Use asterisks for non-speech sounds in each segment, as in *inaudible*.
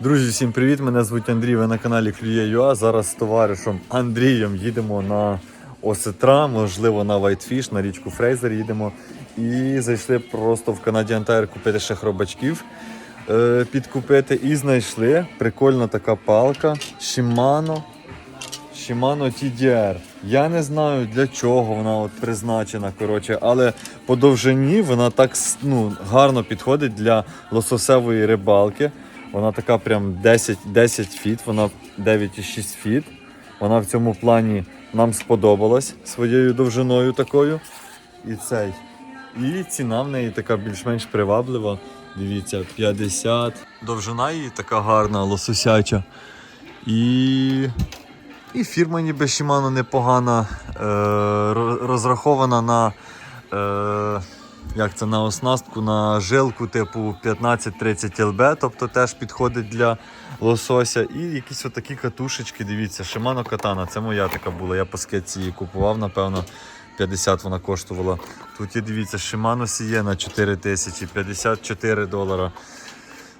Друзі, всім привіт! Мене звуть Андрій. Ви на каналі Клює.ua. Зараз з товаришем Андрієм їдемо на Осетра, можливо, на Whitefish, на річку Фрейзер їдемо. І зайшли просто в Canadian Tire купити ще хробачків. е, Підкупити і знайшли прикольна така палка Shimano. Shimano TDR. Я не знаю для чого вона от призначена, коротше, але по довжині вона так ну, гарно підходить для лососевої рибалки. Вона така прям 10, 10 фіт, вона 9,6 фіт. Вона в цьому плані нам сподобалась своєю довжиною такою. І цей. І ціна в неї така більш-менш приваблива. Дивіться, 50. Довжина її така гарна, лососяча. І і фірма ніби Shimano непогана, е, розрахована на, е, як це, на оснастку, на жилку типу 15-30 ЛБ, тобто теж підходить для лосося. І якісь отакі катушечки, дивіться, Shimano Katana, це моя така була. Я по скетці її купував, напевно. 50 вона коштувала. Тут є, дивіться, Shimano Sienna 4000, 54 долара.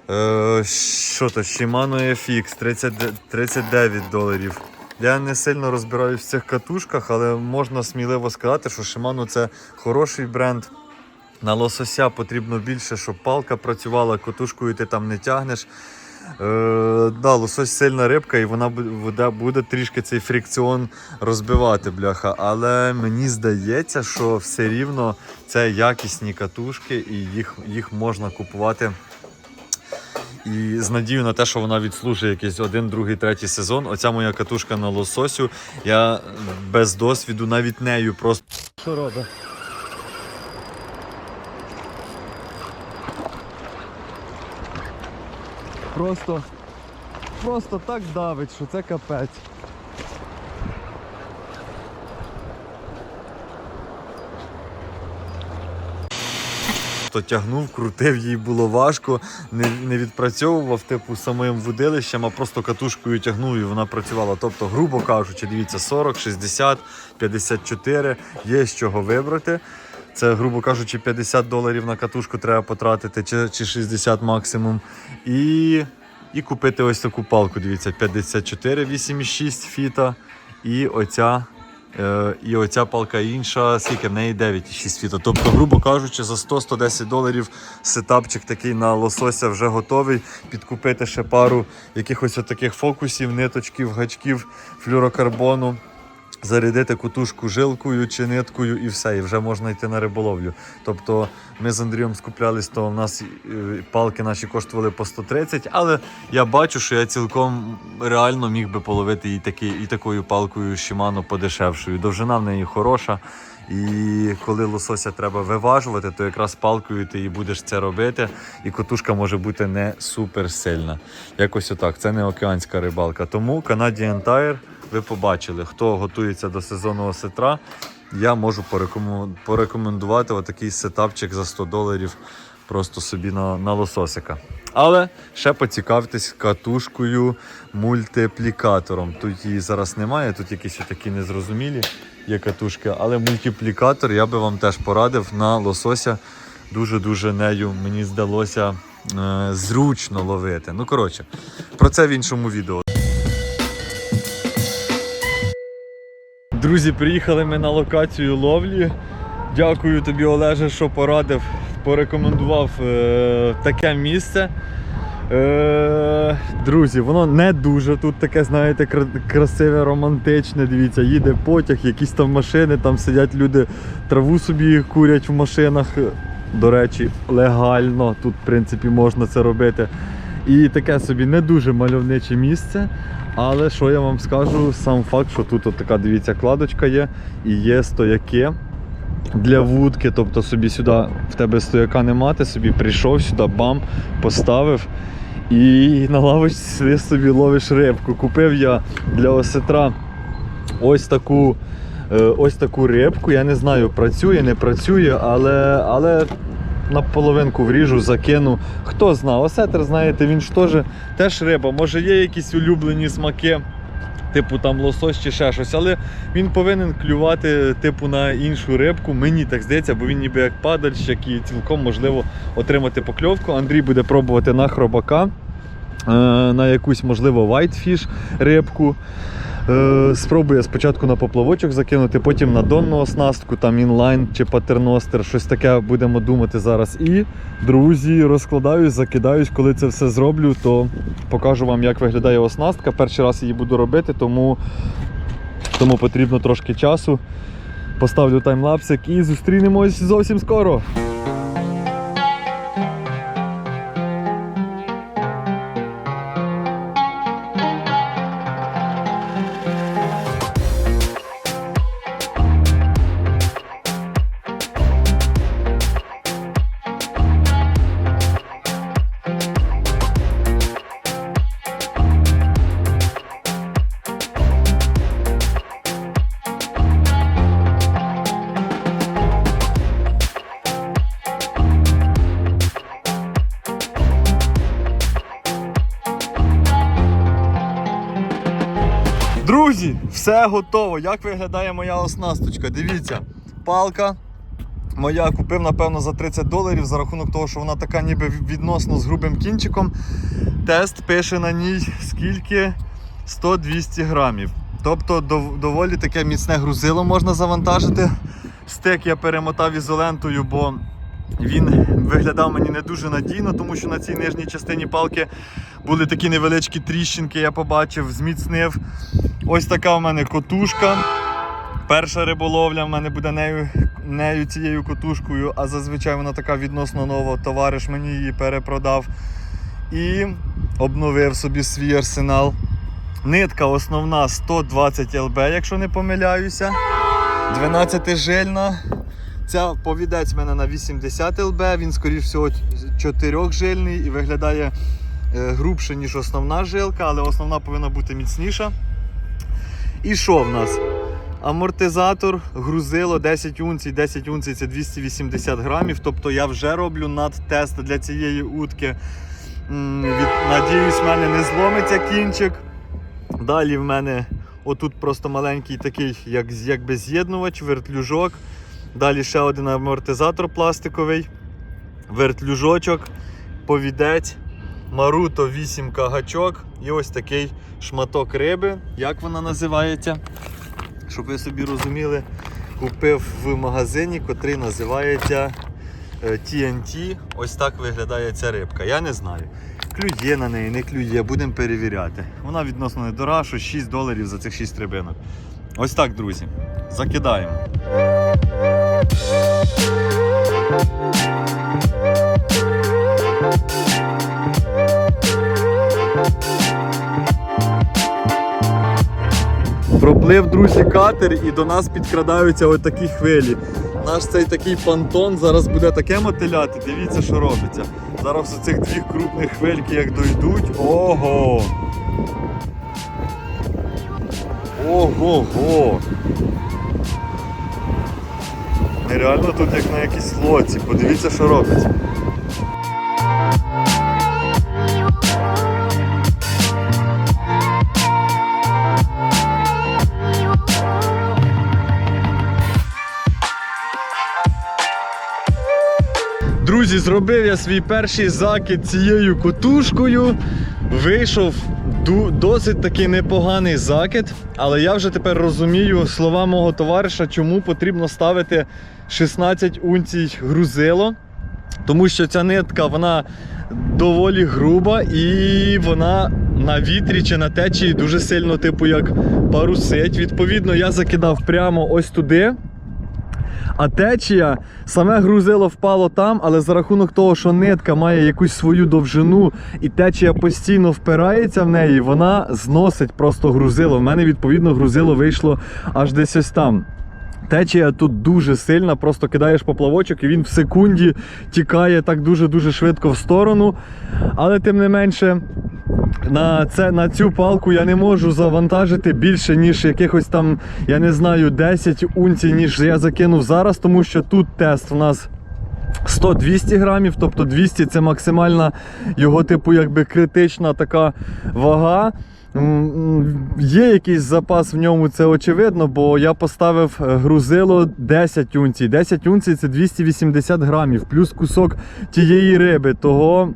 Е, що то, Shimano FX 30, 39 доларів. Я не сильно розбираюсь в цих катушках, але можна сміливо сказати, що Shimano це хороший бренд. На лосося потрібно більше, щоб палка працювала, катушкою ти там не тягнеш. Е, да, лосось сильна рибка, і вона буде, буде трішки цей фрикціон розбивати, бляха. Але мені здається, що все рівно це якісні катушки, і їх, їх можна купувати і з надією на те, що вона відслужить якийсь один, другий, третій сезон. Оця моя катушка на лососю. Я без досвіду навіть нею просто. Що робить? Просто, просто так давить, що це капець. Тягнув, крутив, їй було важко, не, не відпрацьовував типу самим вудилищем, а просто катушкою тягнув і вона працювала. Тобто, грубо кажучи, дивіться, 40, 60, 54, є з чого вибрати. Це, грубо кажучи, 50 доларів на катушку треба потратити, чи, чи 60 максимум. І, і купити ось таку палку. Дивіться, 54, 8,6 фіта. І оця Е, і оця палка інша, скільки в неї 9,6 фіта. Тобто, грубо кажучи, за 100-110 доларів сетапчик такий на лосося вже готовий. Підкупити ще пару якихось таких фокусів, ниточків, гачків, флюрокарбону. Зарядити кутушку жилкою чи ниткою і все, і вже можна йти на риболовлю. Тобто ми з Андрієм скуплялись, то в нас е, палки наші коштували по 130, але я бачу, що я цілком реально міг би половити і, таки, і такою палкою Shimano подешевшою. Довжина в неї хороша. І коли лосося треба виважувати, то якраз палкою ти і будеш це робити, і котушка може бути не супер сильна. Якось отак. Це не океанська рибалка. Тому Canadian Tire ви побачили, хто готується до сезону осетра. Я можу порекомендувати отакий сетапчик за 100 доларів просто собі на, на лососика. Але ще поцікавтесь катушкою мультиплікатором. Тут її зараз немає, тут якісь такі незрозумілі є катушки, але мультиплікатор я би вам теж порадив на лосося. Дуже-дуже нею, мені здалося, е, зручно ловити. Ну, коротше, про це в іншому відео. Друзі, приїхали ми на локацію ловлі. Дякую тобі, Олеже, що порадив, порекомендував е, таке місце. Е, друзі, воно не дуже тут таке, знаєте, кра- красиве, романтичне. Дивіться, їде потяг, якісь там машини, там сидять люди, траву собі курять в машинах. До речі, легально тут, в принципі, можна це робити. І таке собі не дуже мальовниче місце. Але що я вам скажу, сам факт, що тут от така, дивіться, кладочка є і є стояки для вудки. Тобто собі сюди в тебе стояка нема, ти собі прийшов сюди, бам, поставив. І на лавочці собі ловиш рибку. Купив я для осетра ось таку, е, ось таку рибку. Я не знаю, працює, не працює, але, але на половинку вріжу, закину. Хто зна, осетр, знаєте, він ж теж, теж риба. Може є якісь улюблені смаки. Типу там лосось чи ще щось, але він повинен клювати типу на іншу рибку. Мені так здається, бо він ніби як падальщик і цілком можливо отримати покльовку. Андрій буде пробувати на хробака. на якусь, можливо, whitefish рибку. Е, Спробую спочатку на поплавочок закинути, потім на донну оснастку, там інлайн чи патерностер, щось таке будемо думати зараз. І, друзі, розкладаюсь, закидаюсь. Коли це все зроблю, то покажу вам, як виглядає оснастка. Перший раз її буду робити, тому, тому потрібно трошки часу. Поставлю таймлапсик і зустрінемось зовсім скоро. Друзі, все готово. Як виглядає моя оснасточка? Дивіться, палка. Моя купив, напевно, за 30 доларів за рахунок того, що вона така ніби відносно з грубим кінчиком. Тест пише на ній скільки 100-200 грамів. Тобто дов- доволі таке міцне грузило можна завантажити. Стек я перемотав ізолентою, бо він виглядав мені не дуже надійно, тому що на цій нижній частині палки були такі невеличкі тріщинки, я побачив, зміцнив. Ось така в мене котушка. Перша риболовля в мене буде нею, нею цією котушкою, а зазвичай вона така відносно нова. Товариш мені її перепродав і обновив собі свій арсенал. Нитка основна 120 ЛБ, якщо не помиляюся. 12 жильна. Ця повідець в мене на 80 ЛБ, він, скоріш всього, 4 жильний і виглядає грубше, ніж основна жилка, але основна повинна бути міцніша. І що в нас? Амортизатор, грузило 10 унцій, 10 унцій це 280 грамів. Тобто я вже роблю надтест для цієї утки. Надіюсь, в мене не зломиться кінчик. Далі в мене отут просто маленький такий, як, якби з'єднувач, вертлюжок. Далі ще один амортизатор пластиковий, вертлюжочок, повідець, Маруто 8 гачок і ось такий шматок риби. Як вона називається? Щоб ви собі розуміли, купив в магазині, котрий називається е, TNT. Ось так виглядає ця рибка. Я не знаю. Клює на неї, не клює, будемо перевіряти. Вона відносно недорога, що 6 доларів за цих 6 рибинок. Ось так, друзі. Закидаємо. Проплив, друзі, катер і до нас підкрадаються ось такі хвилі. Наш цей такий понтон зараз буде таке мотиляти. Дивіться, що робиться. Зараз оцих дві крупних хвильки як дойдуть. Ого! Ого-го! Нереально тут як на якійсь лоці. Подивіться, що робиться. Друзі, зробив я свій перший закид цією котушкою. Вийшов досить таки непоганий закид, але я вже тепер розумію слова мого товариша, чому потрібно ставити 16 унцій грузило. Тому що ця нитка вона доволі груба і вона на вітрі чи на течії дуже сильно, типу, як парусить. Відповідно, я закидав прямо ось туди. А течія, саме грузило впало там, але за рахунок того, що нитка має якусь свою довжину і течія постійно впирається в неї, вона зносить просто грузило. В мене відповідно грузило вийшло аж десь ось там. Течія тут дуже сильна, просто кидаєш поплавочок і він в секунді тікає так дуже-дуже швидко в сторону. Але тим не менше, на, це, на цю палку я не можу завантажити більше, ніж якихось там, я не знаю, 10 унцій, ніж я закинув зараз, тому що тут тест у нас 100-200 грамів, тобто 200 це максимальна його, типу, якби критична така вага. Є якийсь запас в ньому, це очевидно, бо я поставив е, грузило 10 унцій. 10 унцій це 280 грамів, плюс кусок тієї риби. Того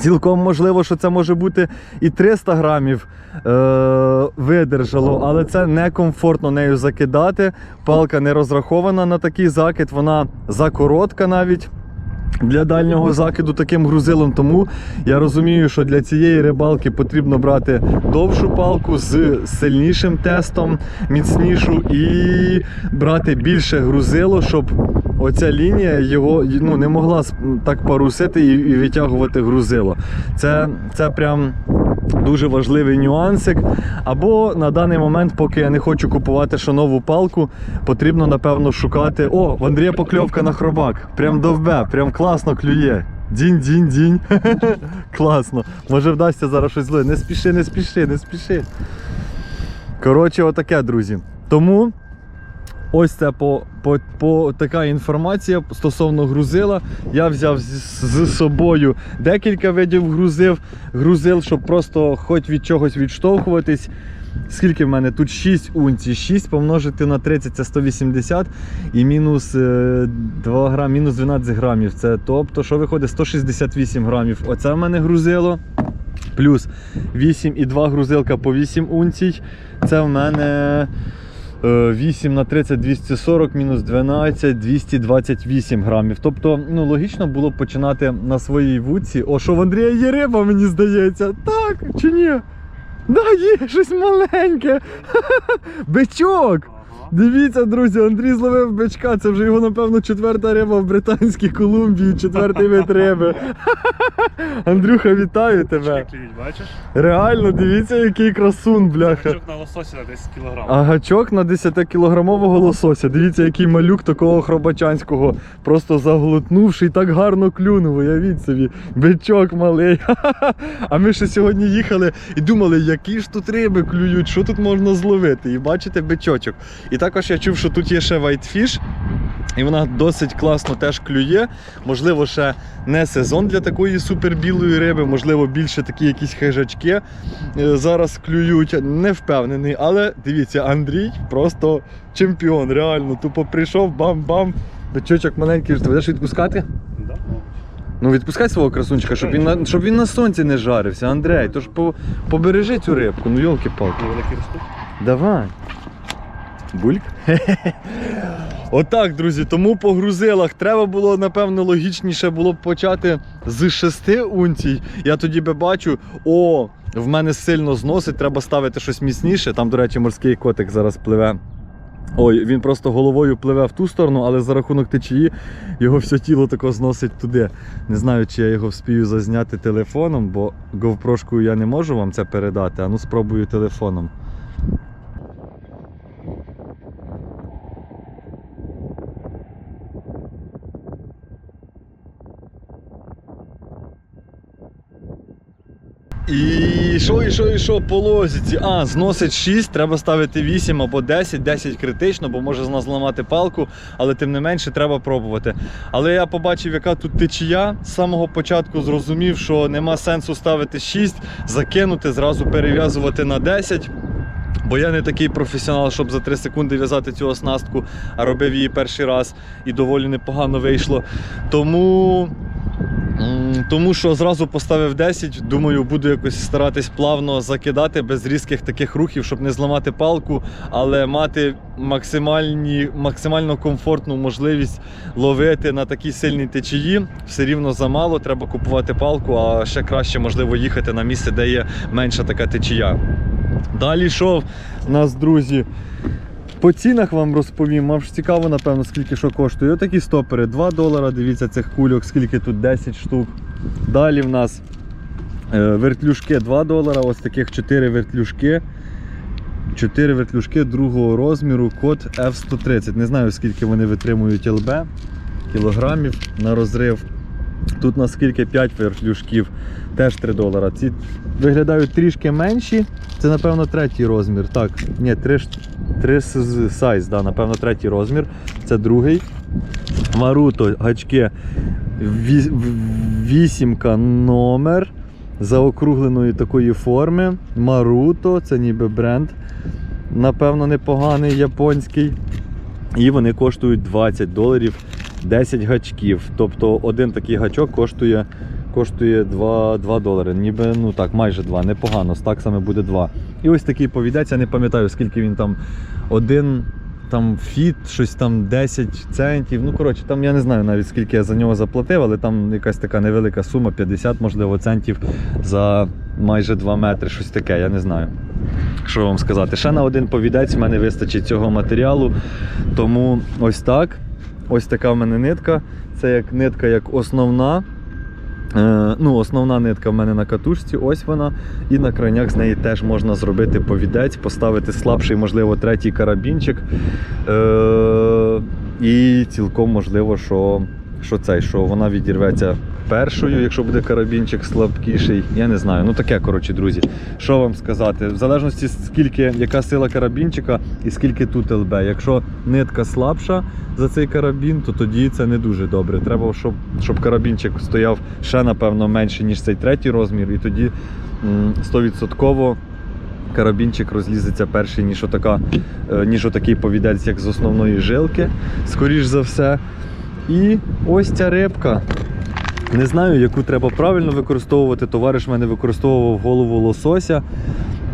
Цілком можливо, що це може бути і 300 грамів е- видержало, але це некомфортно нею закидати. Палка не розрахована на такий закид, вона закоротка навіть. Для дальнього закиду таким грузилом, тому я розумію, що для цієї рибалки потрібно брати довшу палку з сильнішим тестом, міцнішу і брати більше грузило, щоб оця лінія його ну, не могла так парусити і, і витягувати грузило. Це, це прям дуже важливий нюансик. Або на даний момент, поки я не хочу купувати ще нову палку, потрібно напевно шукати. О, в Андрія покльовка на хробак. Прям довбе, прям класно клює. Дінь, дінь, дінь. *laughs* Класно. Може вдасться зараз щось зле. Не спіши, не спіши, не спіши. Коротше, отаке, друзі. Тому ось це по, по, по така інформація стосовно грузила. Я взяв з, з собою декілька видів грузив, грузил, щоб просто хоч від чогось відштовхуватись. Скільки в мене тут 6 унцій, 6 помножити на 30 це 180 і мінус е, 2 грам, мінус 12 грамів. Це тобто, що виходить 168 грамів. Оце в мене грузило. Плюс 8 і 2 грузилка по 8 унцій. Це в мене е, 8 на 30 240 мінус 12 228 грамів. Тобто, ну логічно було б починати на своїй вудці. О, що в Андрія є риба, мені здається. Так чи ні? Да, є щось маленьке. *laughs* Бичок. Дивіться, друзі, Андрій зловив бичка. Це вже його, напевно, четверта риба в Британській Колумбії, четвертий вид риби. *laughs* Андрюха, вітаю тебе. бачиш? Реально, дивіться, який красун, бляха. Чок на лососі на 10 кг. А гачок на 10-кілограмового лосося. Дивіться, який малюк такого хробачанського. Просто заглотнувши і так гарно клюнув. Уявіть собі, бичок малий. *laughs* А ми ще сьогодні їхали і думали, які ж тут риби клюють, що тут можна зловити. І бачите бичочок. І також я чув, що тут є ще whitefish. І вона досить класно теж клює. Можливо, ще не сезон для такої супербілої риби, можливо, більше такі якісь хижачки е, зараз клюють. Не впевнений. Але дивіться, Андрій просто чемпіон. Реально, тупо прийшов, бам-бам. Бичочок маленький, ти будеш відпускати? Да? Ну відпускай свого красунчика, щоб він на щоб він на сонці не жарився. Андрей, тож по, побережи цю рибку, ну йолки-палки. Давай. Бульк. *laughs* Отак, друзі, тому по грузилах треба було, напевно, логічніше було б почати з 6 унцій. Я тоді би бачу, о, в мене сильно зносить, треба ставити щось міцніше. Там, до речі, морський котик зараз пливе. Ой, він просто головою пливе в ту сторону, але за рахунок течії його все тіло тако зносить туди. Не знаю, чи я його вспію зазняти телефоном, бо GoPro-шкою я не можу вам це передати, а ну спробую телефоном. І що, і що, і що по лозіці? А, зносить 6, треба ставити 8 або 10, 10 критично, бо може з нас зламати палку, але тим не менше треба пробувати. Але я побачив, яка тут течія. З самого початку зрозумів, що нема сенсу ставити 6, закинути, зразу перев'язувати на 10. Бо я не такий професіонал, щоб за 3 секунди в'язати цю оснастку, а робив її перший раз і доволі непогано вийшло. Тому. Тому що зразу поставив 10, думаю, буду якось старатись плавно закидати без різких таких рухів, щоб не зламати палку, але мати максимальні, максимально комфортну можливість ловити на такій сильній течії. Все рівно замало, треба купувати палку, а ще краще можливо їхати на місце, де є менша така течія. Далі йшов нас, друзі. По цінах вам розповім, вам ж цікаво, напевно, скільки що коштує. Отакі стопери 2 долара, дивіться цих кульок, скільки тут 10 штук. Далі в нас е, вертлюжки 2 долара, ось таких 4 вертлюжки. 4 вертлюжки другого розміру, код F130. Не знаю, скільки вони витримують ЛБ кілограмів на розрив. Тут наскільки 5 вертлюжків, теж 3 долара. Ці виглядають трішки менші. Це, напевно, третій розмір. Так, ні, 3, 3 сайз, да, напевно, третій розмір. Це другий. Маруто, гачки вісімка номер заокругленої такої форми. Маруто, це ніби бренд. Напевно, непоганий японський. І вони коштують 20 доларів 10 гачків. Тобто один такий гачок коштує коштує 2, 2 долари. Ніби ну так, майже 2, непогано, з таксами буде 2. І ось такий повідець, я не пам'ятаю, скільки він там один. Там фіт, щось там 10 центів. Ну, коротше, там я не знаю навіть скільки я за нього заплатив, але там якась така невелика сума, 50, можливо, центів за майже 2 метри, щось таке, я не знаю. Що вам сказати? Ще на один повідець в мене вистачить цього матеріалу. Тому ось так. Ось така в мене нитка. Це як нитка як основна. Е, ну, основна нитка в мене на катушці, ось вона. І на кранях з неї теж можна зробити повідець, поставити слабший, можливо, третій карабінчик. Е, і цілком можливо, що, що цей, що вона відірветься першою, якщо буде карабінчик слабкіший. Я не знаю. Ну таке, коротше, друзі. Що вам сказати? В залежності скільки, яка сила карабінчика і скільки тут ЛБ. Якщо нитка слабша за цей карабін, то тоді це не дуже добре. Треба, щоб, щоб карабінчик стояв ще, напевно, менше, ніж цей третій розмір, і тоді м, 100% карабінчик розлізеться перший, ніж, отака, е, ніж отакий повідець, як з основної жилки, скоріш за все. І ось ця рибка. Не знаю, яку треба правильно використовувати. Товариш мене використовував голову лосося.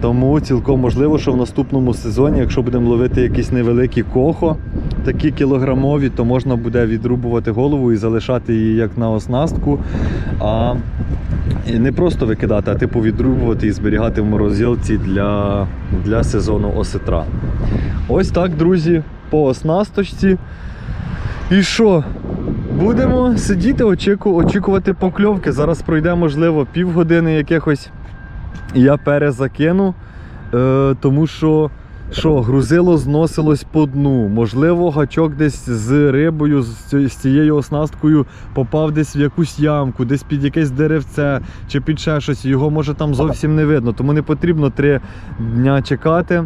Тому цілком можливо, що в наступному сезоні, якщо будемо ловити якісь невеликі кохо, такі кілограмові, то можна буде відрубувати голову і залишати її як на оснастку. А не просто викидати, а типу відрубувати і зберігати в морозилці для, для сезону осетра. Ось так, друзі, по оснасточці. І що? Будемо сидіти, очіку, очікувати покльовки. Зараз пройде, можливо, півгодини якихось. І я перезакину, е, тому що що, грузило зносилось по дну. Можливо, гачок десь з рибою, з, цією оснасткою попав десь в якусь ямку, десь під якесь деревце чи під ще щось. Його може там зовсім не видно. Тому не потрібно три дня чекати.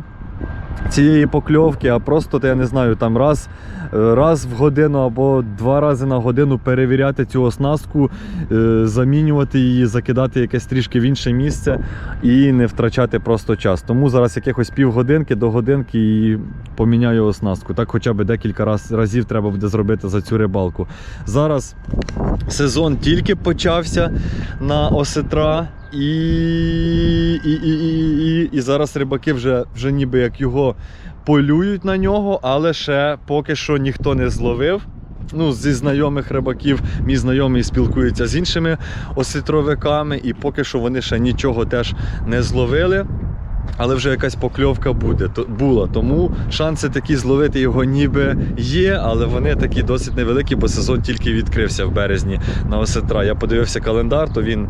Цієї покльовки, а просто, я не знаю, там раз, раз в годину або два рази на годину перевіряти цю оснастку, е, замінювати її, закидати якесь трішки в інше місце і не втрачати просто час. Тому зараз якихось півгодинки до годинки і поміняю оснастку. Так хоча б декілька раз, разів треба буде зробити за цю рибалку. Зараз сезон тільки почався на осетра. І, і, і, і, і, і зараз рибаки вже, вже ніби як його полюють на нього, але ще поки що ніхто не зловив. Ну, зі знайомих рибаків, мій знайомий спілкується з іншими осетровиками, і поки що вони ще нічого теж не зловили. Але вже якась покльовка буде, то, була. Тому шанси такі зловити його ніби є, але вони такі досить невеликі, бо сезон тільки відкрився в березні на осетра. Я подивився календар, то він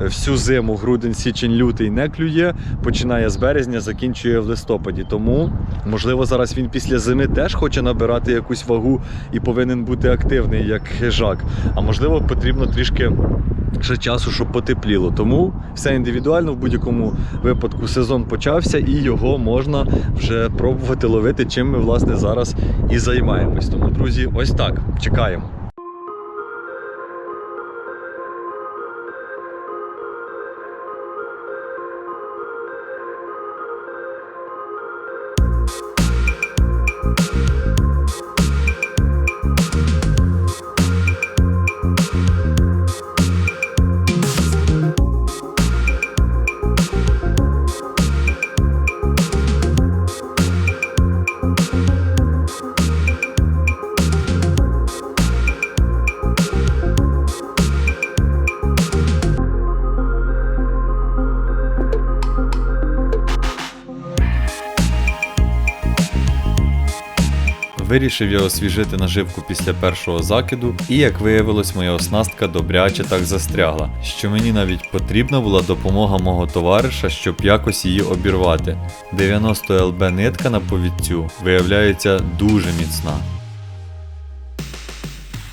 е, всю зиму, грудень, січень, лютий не клює, починає з березня, закінчує в листопаді. Тому, можливо, зараз він після зими теж хоче набирати якусь вагу і повинен бути активний, як хижак. А можливо, потрібно трішки ще часу, щоб потепліло. Тому все індивідуально в будь-якому випадку сезон почався і його можна вже пробувати ловити, чим ми власне зараз і займаємось. Тому, друзі, ось так. Чекаємо. Вирішив я освіжити наживку після першого закиду, і як виявилось, моя оснастка добряче так застрягла, що мені навіть потрібна була допомога мого товариша, щоб якось її обірвати. 90 ЛБ нитка на повідцю виявляється дуже міцна.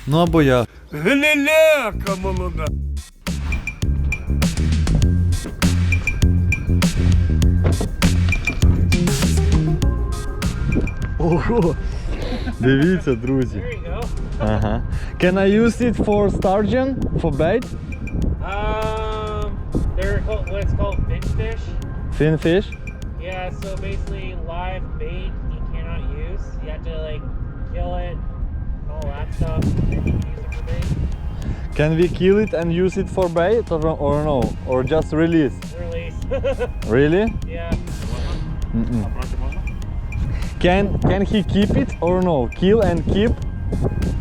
Ну або я Гниляка молода. Ого! Дивіться, друзі. There you go. Ага. Can I use it for sturgeon? For bait? Um, they're called, what it's called finch fish. Fin fish? Yeah, so basically live bait you cannot use. You have to like kill it and all that stuff, and then you can use it for bait. Can we kill it and use it for bait or, or no? Or just release? Release. *laughs* Really? yeah. Mm-mm. Can can he keep it or no? Kill and keep?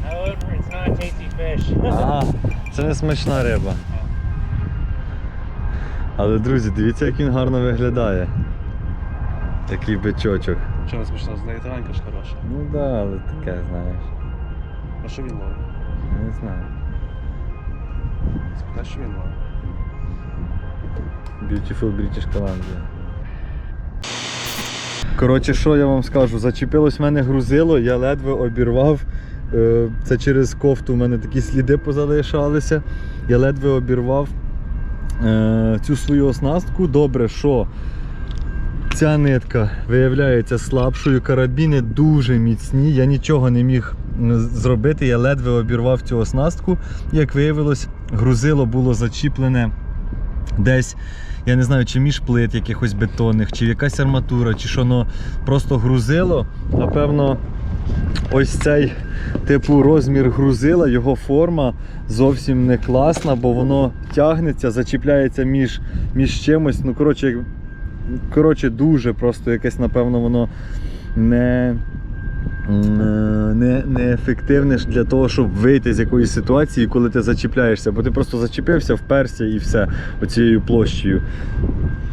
However, it's not a tasty fish. *laughs* Ага, це не смачна риба. Але друзі, дивіться, як він гарно виглядає. Такий бичочок. Чого смішно, з неї таранька ж хороша. Ну так, да, але таке, знаєш. А що він ловить? Не знаю. Спитай, що він ловить. Beautiful British Columbia. Коротше, що я вам скажу? Зачепилось в мене грузило, я ледве обірвав. Е, Це через кофту в мене такі сліди позалишалися. Я ледве обірвав е, цю свою оснастку. Добре, що ця нитка виявляється слабшою. Карабіни дуже міцні. Я нічого не міг зробити. Я ледве обірвав цю оснастку. Як виявилось, грузило було зачіплене десь, я не знаю, чи між плит якихось бетонних, чи якась арматура, чи що воно просто грузило. Напевно, ось цей типу розмір грузила, його форма зовсім не класна, бо воно тягнеться, зачіпляється між, між чимось. Ну, коротше, коротше, дуже просто якесь, напевно, воно не. Е, Не, неефективне ж для того, щоб вийти з якоїсь ситуації, коли ти зачіпляєшся, бо ти просто зачепився, вперся і все оцією площею.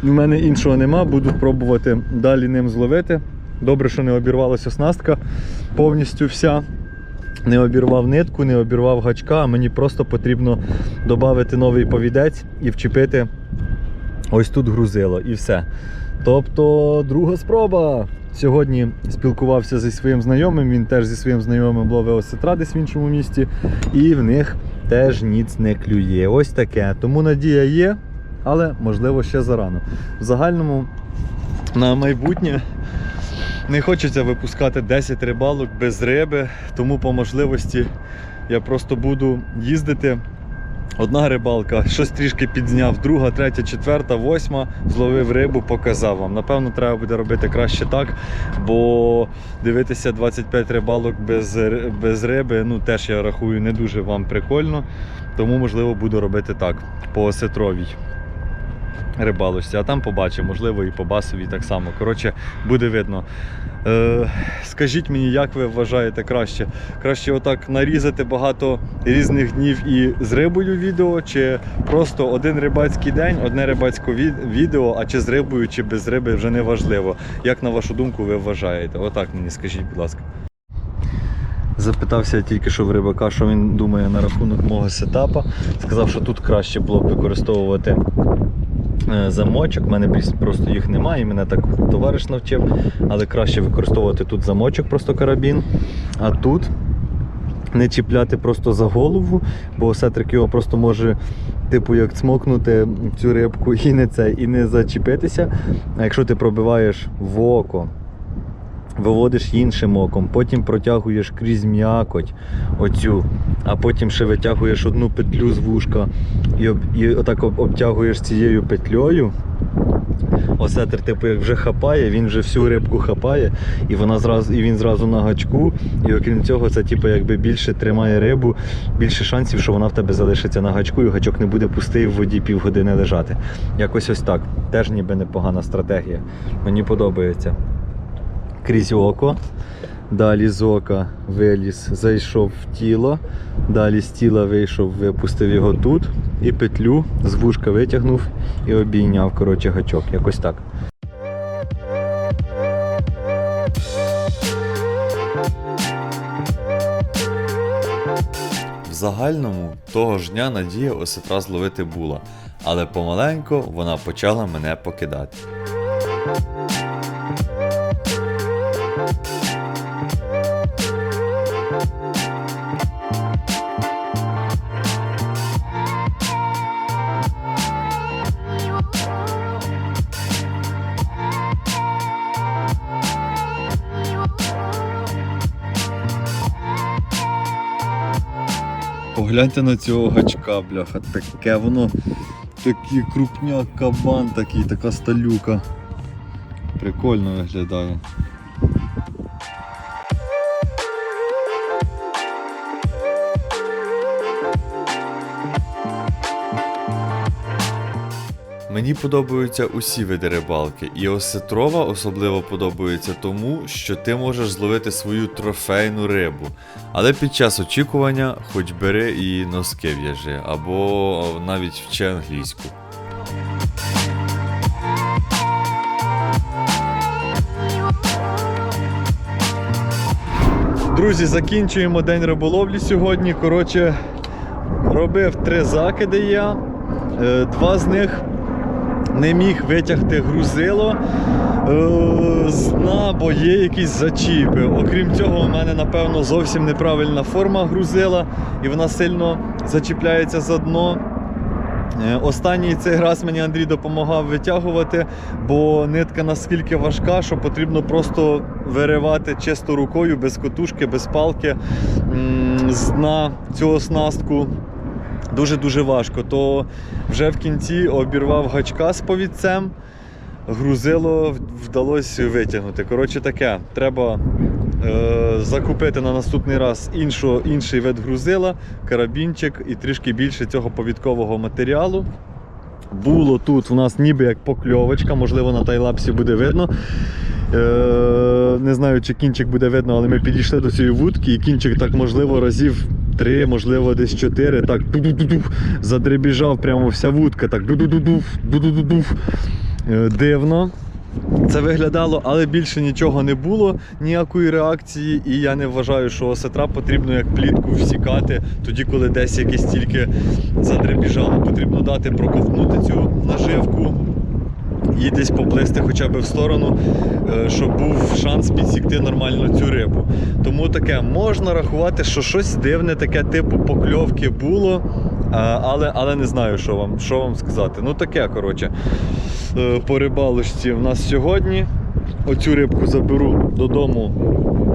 У мене іншого нема, буду пробувати далі ним зловити. Добре, що не обірвалася оснастка повністю вся. Не обірвав нитку, не обірвав гачка, а мені просто потрібно додати новий повідець і вчепити ось тут грузило і все. Тобто, друга спроба. Сьогодні спілкувався зі своїм знайомим, він теж зі своїм знайомим ловив осетра десь в іншому місті, і в них теж ніц не клює. Ось таке. Тому надія є, але можливо ще зарано. В загальному на майбутнє не хочеться випускати 10 рибалок без риби, тому по можливості я просто буду їздити. Одна рибалка, щось трішки підзняв, друга, третя, четверта, восьма, зловив рибу, показав вам. Напевно, треба буде робити краще так, бо дивитися 25 рибалок без, без риби, ну теж я рахую, не дуже вам прикольно. Тому, можливо, буду робити так, по осетровій рибалочці, а там побачимо, можливо, і по басовій так само. Коротше, буде видно. Е, скажіть мені, як ви вважаєте краще? Краще отак нарізати багато різних днів і з рибою відео, чи просто один рибацький день, одне рибацьке відео, а чи з рибою, чи без риби вже не важливо. Як на вашу думку ви вважаєте? Отак мені скажіть, будь ласка. Запитався тільки що в рибака, що він думає на рахунок мого сетапа. Сказав, що тут краще було б використовувати замочок. У мене просто їх немає, мене так товариш навчив. Але краще використовувати тут замочок, просто карабін. А тут не чіпляти просто за голову, бо сетрик його просто може, типу, як цмокнути цю рибку і не це, і не зачепитися. А якщо ти пробиваєш в око, виводиш іншим оком, потім протягуєш крізь м'якоть оцю, а потім ще витягуєш одну петлю з вушка і, об, і отак об- обтягуєш цією петлею. Осетр, типу, як вже хапає, він вже всю рибку хапає, і вона зразу, і він зразу на гачку. І окрім цього, це типу, якби більше тримає рибу, більше шансів, що вона в тебе залишиться на гачку, і гачок не буде пустий в воді півгодини лежати. Якось ось так. Теж ніби непогана стратегія. Мені подобається крізь око. Далі з ока виліз, зайшов в тіло. Далі з тіла вийшов, випустив його тут. І петлю з вушка витягнув і обійняв коротше, гачок. Якось так. В загальному того ж дня надія осетра зловити була, але помаленько вона почала мене покидати. Погляньте на цього гачка, бляха, таке воно такий крупняк, кабан такий, така сталюка. Прикольно виглядає. Мені подобаються усі види рибалки, і осетрова особливо подобається тому, що ти можеш зловити свою трофейну рибу. Але під час очікування хоч бери і носки в'яжи, або навіть вчи англійську. Друзі, закінчуємо день риболовлі сьогодні. Коротше, робив три закиди я. Е, Два з них не міг витягти грузило е, з дна, бо є якісь зачіпи. Окрім цього, у мене, напевно, зовсім неправильна форма грузила, і вона сильно зачіпляється за дно. Е, Останній цей раз мені Андрій допомагав витягувати, бо нитка наскільки важка, що потрібно просто виривати чисто рукою, без котушки, без палки з дна цю оснастку. Дуже-дуже важко. То вже в кінці обірвав гачка з повідцем, грузило вдалося витягнути. Коротше таке, треба е, закупити на наступний раз іншого, інший вид грузила, карабінчик і трішки більше цього повідкового матеріалу. Було тут у нас ніби як покльовочка, можливо, на тайлапсі буде видно. Е, не знаю, чи кінчик буде видно, але ми підійшли до цієї вудки, і кінчик так, можливо, разів три, можливо, десь чотири. Так задребіжав прямо вся вудка. Так. Е, Дивно. Це виглядало, але більше нічого не було, ніякої реакції, і я не вважаю, що осетра потрібно як плітку всікати, тоді, коли десь якесь тільки задребіжало. Потрібно дати проковтнути цю наживку і десь поплисти хоча б в сторону, е, щоб був шанс підсікти нормально цю рибу. Тому таке можна рахувати, що щось дивне, таке типу покльовки було. Але, але не знаю, що вам, що вам сказати. Ну таке, коротше, Е, по рибалочці в нас сьогодні. Оцю рибку заберу додому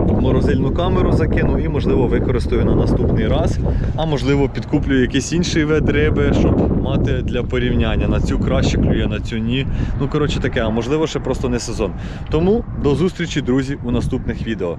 в морозильну камеру закину і, можливо, використаю на наступний раз. А можливо, підкуплю якийсь інший вид риби, щоб мати для порівняння. На цю краще клює, на цю ні. Ну, коротше таке, а можливо, ще просто не сезон. Тому до зустрічі, друзі, у наступних відео.